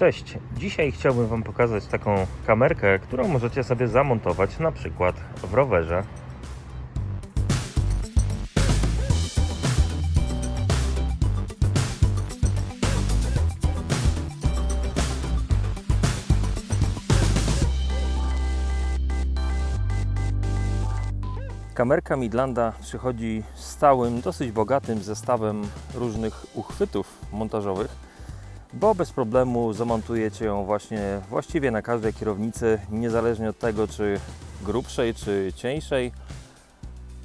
Cześć, dzisiaj chciałbym Wam pokazać taką kamerkę, którą możecie sobie zamontować na przykład w rowerze. Kamerka Midlanda przychodzi z stałym, dosyć bogatym zestawem różnych uchwytów montażowych, bo bez problemu zamontujecie ją właśnie właściwie na każdej kierownicy, niezależnie od tego, czy grubszej, czy cieńszej,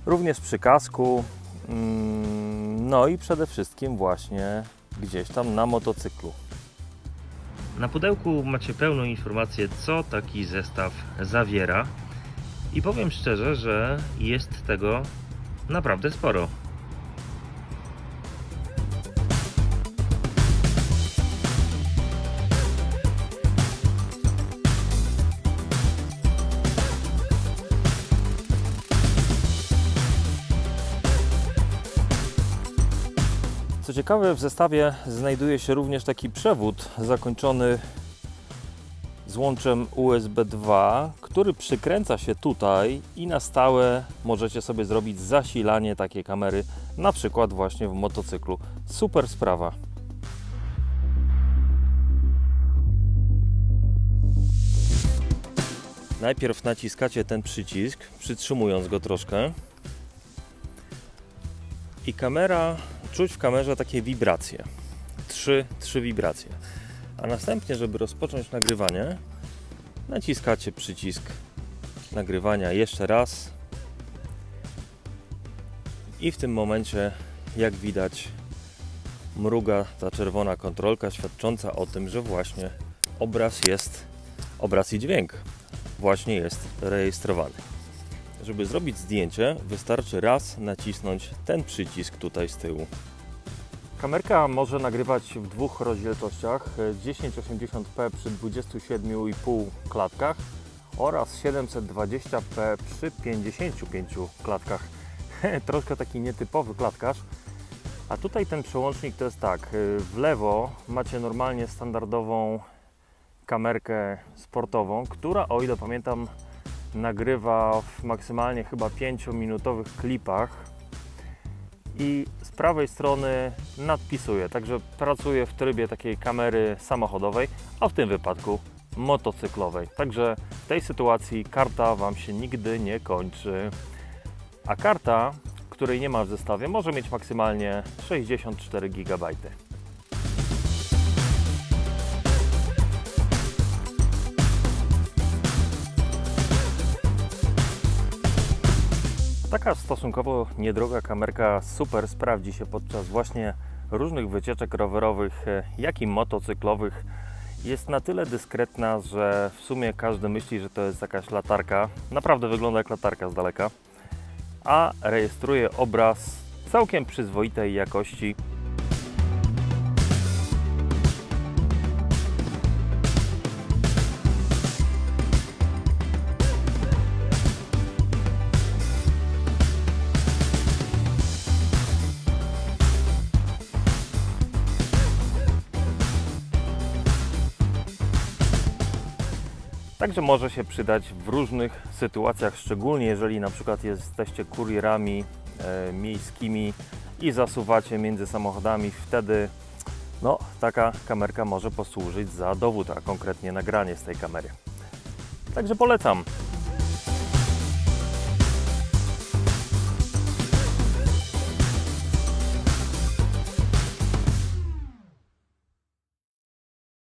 również przy kasku, mm, no i przede wszystkim właśnie gdzieś tam na motocyklu. Na pudełku macie pełną informację, co taki zestaw zawiera. I powiem szczerze, że jest tego naprawdę sporo. Ciekawe, w zestawie znajduje się również taki przewód zakończony złączem USB 2, który przykręca się tutaj i na stałe możecie sobie zrobić zasilanie takiej kamery, na przykład właśnie w motocyklu. Super sprawa. Najpierw naciskacie ten przycisk, przytrzymując go troszkę. I kamera, czuć w kamerze takie wibracje. Trzy, trzy wibracje. A następnie, żeby rozpocząć nagrywanie, naciskacie przycisk nagrywania jeszcze raz. I w tym momencie, jak widać, mruga ta czerwona kontrolka świadcząca o tym, że właśnie obraz jest, obraz i dźwięk właśnie jest rejestrowany. Żeby zrobić zdjęcie, wystarczy raz nacisnąć ten przycisk tutaj z tyłu. Kamerka może nagrywać w dwóch rozdzielczościach 1080p przy 27,5 klatkach oraz 720p przy 55 klatkach. Troszkę taki nietypowy klatkarz. A tutaj ten przełącznik to jest tak, w lewo macie normalnie standardową kamerkę sportową, która o ile pamiętam nagrywa w maksymalnie chyba 5-minutowych klipach i z prawej strony nadpisuje, także pracuje w trybie takiej kamery samochodowej, a w tym wypadku motocyklowej. Także w tej sytuacji karta Wam się nigdy nie kończy. A karta, której nie ma w zestawie, może mieć maksymalnie 64 GB. Taka stosunkowo niedroga kamerka super sprawdzi się podczas właśnie różnych wycieczek rowerowych, e, jak i motocyklowych. Jest na tyle dyskretna, że w sumie każdy myśli, że to jest jakaś latarka. Naprawdę wygląda jak latarka z daleka, a rejestruje obraz całkiem przyzwoitej jakości. Także może się przydać w różnych sytuacjach, szczególnie jeżeli na przykład jesteście kurierami e, miejskimi i zasuwacie między samochodami, wtedy no, taka kamerka może posłużyć za dowód, a konkretnie nagranie z tej kamery. Także polecam.